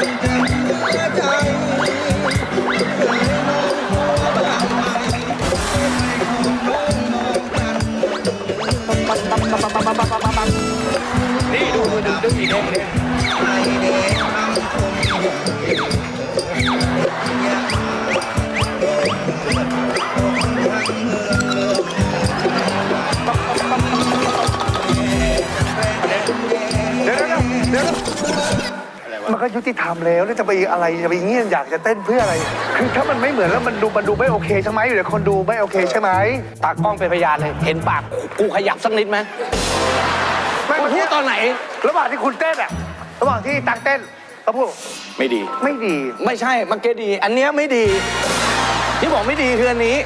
นี่ดูมือดึงดึงอีกเด้งเด้ง มันก็ยุติธรรมแล้วแล้วจะไปอะไรจะไปเงี้ยอยากจะเต้นเพื่ออะไร คือถ้ามันไม่เหมือนแล้วมันดูมันดูไม่โอเคใช่ไหมเดี๋ยวคนดูไม่โอเคใช่ไหมตากล้องเป็นพยานเลย เห็นปากกูขยับสักนิดไหมไม่กูเมื่อพูกี้ดตอนไหน ระหว่างที่คุณเต้นอะระหว่างที่ตักเต้นเขาพูดไม่ดี ไม่ดี ไม่ใช่เมื่อกี้ดี อันเนี้ยไม่ดี ที่บอกไม่ดีคืออันนี้